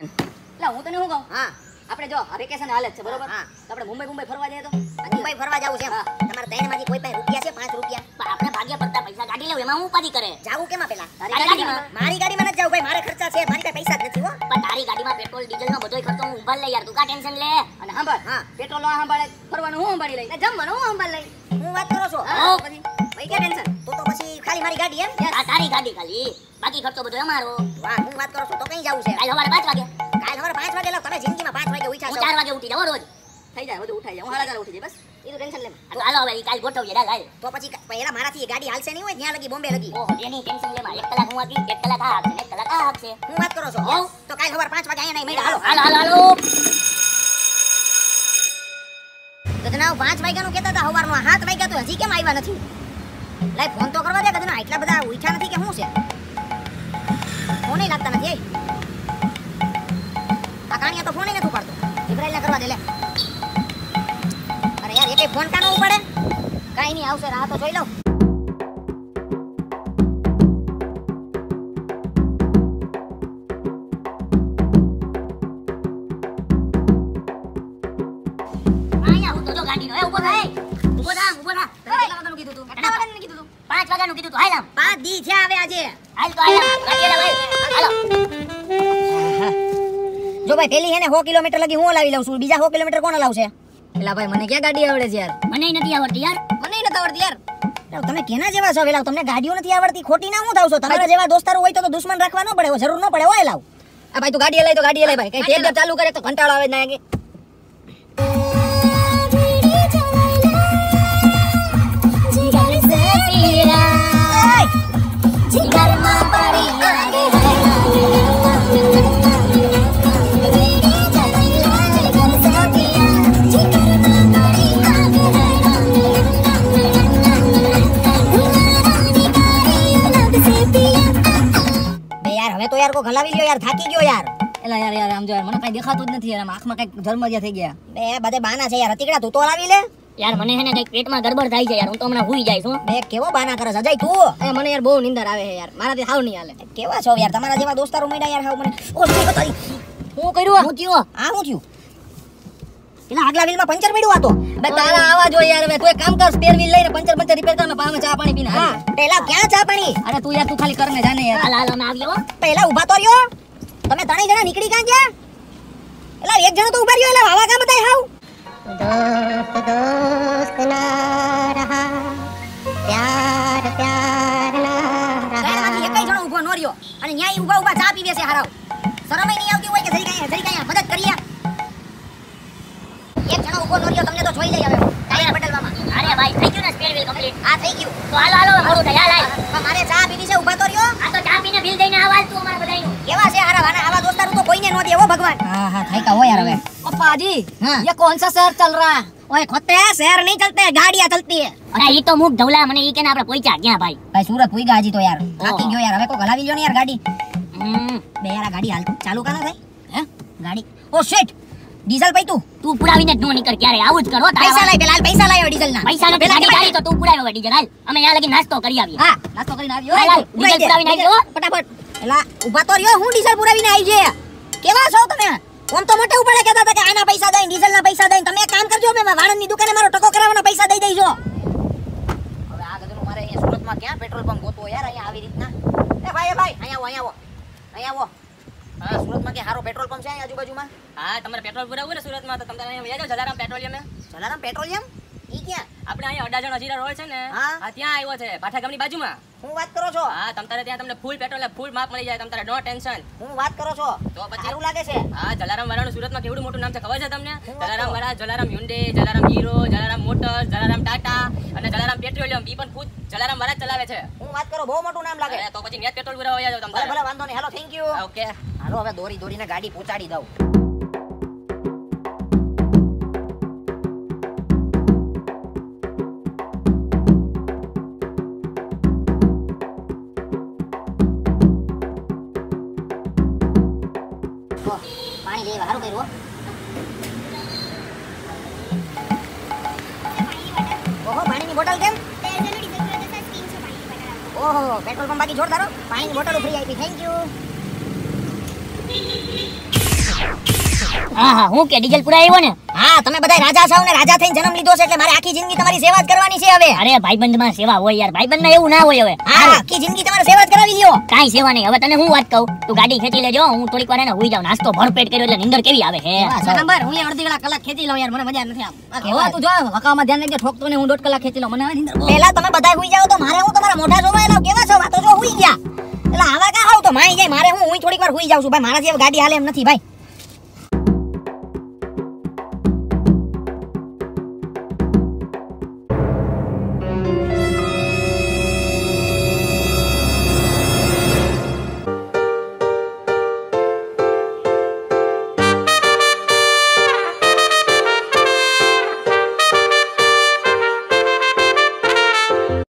એટલે હું તને શું કહું? હા. આપણે જો આ વેકેશન હાલે છે બરોબર? હા. આપણે મુંબઈ મુંબઈ ફરવા જઈએ તો? મુંબઈ ફરવા જવું છે એમ. હા. તમારા કોઈ પાસે રૂપિયા છે? પાંચ રૂપિયા. પણ આપણે ભાગ્ય પડતા પૈસા કાઢી લેવું એમાં હું ઉપાધિ કરે? જાવું કેમાં પેલા? તારી તારી ગાડીમાં? મારી ગાડીમાં નથી જાવું ભાઈ મારે ખર્ચા છે મારી પાસે પૈસા જ નથી હો. પણ તારી ગાડીમાં પેટ્રોલ ડીઝલ નો બધોય ખર્ચો હું ઉભાર લે યાર તું કા ટેન્શન લે? અને સાંભળ હા. પેટ્રોલ નો સંભાળે ફરવાનું હું સંભાળી લઈ જમવાનું હું સંભાળ લઈ હું. વાત કરો છો? હા, પછી ભાઈ ક્યાં ટેન્શન તો તો પછી ખાલી મારી ગાડી એમ? ગાડી ખાલી. બાકી ખર્ચો બધો અમારો. વાહ હું વાત કરો છો તો કઈ જવું છે? કાલ સવારે પાંચ વાગે. કાલ સવારે પાંચ વાગે લો તમે જિંદગીમાં પાંચ વાગે ઉઠ્યા છો. ચાર વાગે ઉઠી જાવ રોજ. થઈ જાય બધું ઉઠાઈ જાય. હું હાલા ઉઠી જાય બસ. એ તો ટેન્શન લે. તો હાલો હવે કાલ ગોઠવીએ. ડાલ હાલ. તો પછી પહેલા મારાથી ગાડી હાલશે નહીં હોય ત્યાં લગી બોમ્બે લગી. ઓહો એની ટેન્શન લે એક કલાક હું આપી એક કલાક આ આપશે એક કલાક આ આપશે હું વાત કરો છો? તો કાલ સવારે પાંચ વાગે અહીંયા નહીં મળ્યા હાલો હાલો હાલો હાલો. ગધનાવ પાંચ વાગ્યાનું કહેતા હતા સવારમાં સાત વાગ્યા તો હજી કેમ આવ્યા નથી? લાઈ ફોન તો કરવા દે ગધના એટલા બધા ઉઠ્યા નથી કે શું છે? ફોને લાગતા નથી, એ. આ કાણિયા તો ફોને નથી ઉપાડતો. ઇબ્રાહિમને કરવા દે, લે. અરે યાર એકે ફોન કાનો ઉપાડે? કાઈ નહીં, આવશે, રાહ તો જોઈ લઉં. પાંચ વાગ્યાનું કીધું તું. હાલ આમ. પાંચ દી છે આવે આજે. હાલ તો હાલ જો ભાઈ પેલી હે ને 100 કિલોમીટર લગી હું લાવી લઉં છું? બીજા 100 કિલોમીટર કોણ લાવશે એલા ભાઈ મને ક્યાં ગાડી આવડે છે યાર? મને નથી આવડતી યાર. મને નથી આવડતી યાર. તમે કેના જેવા છો? વેલા તમને ગાડીઓ નથી આવડતી? ખોટી ના હું થાવ છો? તમારા જેવા દોસ્તારો હોય તો તો દુશ્મન રાખવા ન પડે જરૂર ન પડે હોય લાવ. આ ભાઈ તું ગાડી લઈ તો ગાડી લઈ ભાઈ. કઈ તેલ ચાલુ કરે તો કંટાળો આવે ના યાર હવે તો યાર કો ગલાવી લ્યો યાર થાકી ગયો યાર. એલા યાર યાર આમ જો યાર મને કઈ દેખાતું જ નથી યાર આંખમાં કંઈક ઝરમરિયા થઈ ગયા. બે બધે બાના છે યાર. હતીકડા તું તો લાવી લે. યાર મને હે ને કંઈક પેટમાં ગડબડ થાય છે યાર હું તો હમણાં હુઈ જાય છું બે કેવો બાના કરે અજય તું. એ મને યાર બહુ નિંદર આવે છે યાર મારાથી હાવ નહીં હાલે. કેવા છો યાર? તમારા જેવા દોસ્તારો મળ્યા યાર હાવ મને ઓ શું તારી હું કર્યું હું થયું આ? હું થયું. એના આગલા વ્હીલમાં પંચર પડ્યું હતો. બે તારા આવા જો યાર તું એક કામ કર સ્પેર વ્હીલ લઈને પંચર પંચર રિપેર કર મે પામે ચા પાણી પીને હા પેલા ક્યાં ચા પાણી? અરે તું યાર તું ખાલી કરને જાને યાર. હાલ હાલ અમે આવ્યો પેલા ઊભા તો રહ્યો. તમે ત્રણેય જણા નીકળી ક્યાં ગયા? એલા એક જણો તો ઊભા રહ્યો એટલે આવા કામ બતાય હાઉ દોસ્ત દોસ્ત ના રહા પ્યાર પ્યાર ના રહા. એકય જણો ઊભો ન રહ્યો. અને ન્યાય ઊભા ઊભા ચા પીવે છે હારાવ શરમય નહીં આવતી હોય કે જરી કાંઈ જરી કાંઈ મદદ કરીએ. એક જણો ઊભો ન રહ્યો તમને તો જોઈ લઈ હવે ટાયર બદલવામાં અરે ભાઈ થઈ ગયું ને સ્પેર વ્હીલ કમ્પ્લીટ આ થઈ ગયું તો હાલો હાલો હવે મોડું થાય હાલ હાલ પણ મારે ચા પીવી છે ઊભા તો રહ્યો આ તો ચા પીને બિલ દઈને આવાલ તું અમારા બધાયનું કેવા છે હારા આના આવા દોસ્તારો તો કોઈને નો દે હો ભગવાન હા હા થઈ કા હો યાર હવે ओ पाजी हाँ। ये कौन सा शहर चल रहा है ઓય ખોતે શહેર નહીં ચલતે ગાડિયા ચલતી હે અરે ઈ તો મુક ઢવલા મને ઈ કે ને આપણે પહોંચ્યા ક્યાં ભાઈ ભાઈ સુરત પૂઈ ગયા હજી તો યાર થાકી ઓહો. ગયો યાર હવે કોઈ હલાવી લ્યો ને યાર ગાડી હમ બે યાર આ ગાડી હાલ ચાલુ કાનો થાય હે ગાડી ઓ શિટ ડીઝલ ભાઈ તું? તું પુરાવીને જ નો નીકળ ક્યારે? આવું જ કરો પૈસા લાય પેલા પૈસા લાય ડીઝલ ના પૈસા નથી ગાડી ગાડી તો તું પુરાવ્યો ડીઝલ. હાલ અમે યા લગી નાસ્તો કરી આવી હા નાસ્તો કરીને આવી હાલ ડીઝલ પુરાવીને આવી જો ફટાફટ. એલા ઊભા તો રહ્યો હું ડીઝલ પુરાવીને આવી જે કેવા છો તમે? ઓમ તો મોટે ઉપર કહેતા હતા કે આના પૈસા દઈ ડીઝલ ના પૈસા દઈ તમે એક કામ કરજો મે વાણંદની દુકાને મારો ટકો કરાવવાના પૈસા દઈ દેજો હવે આ ગધેડું મારે અહીંયા સુરતમાં ક્યાં પેટ્રોલ પંપ ગોતવો યાર? અહીંયા આવી રીતના. એ ભાઈ એ ભાઈ અહીંયા આવો અહીંયા આવો. અહીંયા આવો. હા સુરતમાં કે સારો પેટ્રોલ પંપ છે આજુબાજુમાં? હા તમારે પેટ્રોલ ભરાવવું ને સુરતમાં તો તમે અહીંયા જલારામ પેટ્રોલિયમ જલારામ પેટ્રોલિયમ ઈ ક્યાં? આપણે અહીંયા અડાજણ અજીરા રોડ છે ને હા. ત્યાં આવ્યો છે ભાઠા ગામની બાજુમાં. હું વાત કરો છો? હા તમારે ત્યાં તમને ફૂલ પેટ્રોલ ફૂલ માપ મળી જાય તમારે નો ટેન્શન. હું વાત કરો છો? તો પછી? સારું લાગે છે. હા જલારામ વાળાનું સુરતમાં કેવડું મોટું નામ છે ખબર છે તમને? જલારામ વાળા Jalaram Hyundai Jalaram Hero Jalaram motors Jalaram Tata અને જલારામ પેટ્રોલિયમ ઈ પણ ખુદ જલારામ વાળા ચલાવે છે. હું વાત કરો બહુ મોટું નામ લાગે. તો પછી નેટ પેટ્રોલ જાઓ ભલે ભલે વાંધો નહીં. હાલો થેન્ક યુ ઓકે હાલો હવે દોરી દોરીને ગાડી પહોંચાડી દઉં. પાણી લેવા સારું કર્યું હો. ઓહો પાણીની બોટલ કેમ ઓહો પેટ્રોલ પંપ બાકી જોરદાર હો. પાણીની બોટલ ફ્રી આપી થેન્ક યુ હા હા હું કે ડીઝલ પુરા આવ્યો ને? હા તમે બધા રાજા છો ને રાજા થઈને જન્મ લીધો છે એટલે મારે આખી જિંદગી તમારી સેવા જ કરવાની છે હવે. અરે ભાઈબંધમાં સેવા હોય યાર ભાઈબંધ ને એવું ના હોય હવે. હા આખી જિંદગી તમારે સેવા જ કરાવી લ્યો કાઈ સેવા નહીં હવે તને હું વાત કહું? તું ગાડી ખેંચી લેજો હું થોડીક વાર એને હુઈ જાઉં નાસ્તો ભરપેટ કર્યો એટલે નીંદર કેવી આવે હે? નંબર. હું અડધી કલાક કલાક ખેંચી લઉં યાર મને મજા નથી આવતી. હવે તું જો હકામાં ધ્યાન રાખજે ઠોકતો ને હું દોઢ કલાક ખેંચી લઉં મને નીંદર પહેલા તમે બધા હુઈ જાઓ તો મારે હું તમારા મોઢા જોવા કેવા છો? વાતો જો હુઈ ગયા. એટલે આવા કા હાવ તો માઈ જાય મારે હું હુઈ થોડીક વાર હુઈ જાઉં છું. ભાઈ મારાથી ગાડી હાલે એમ નથી ભાઈ.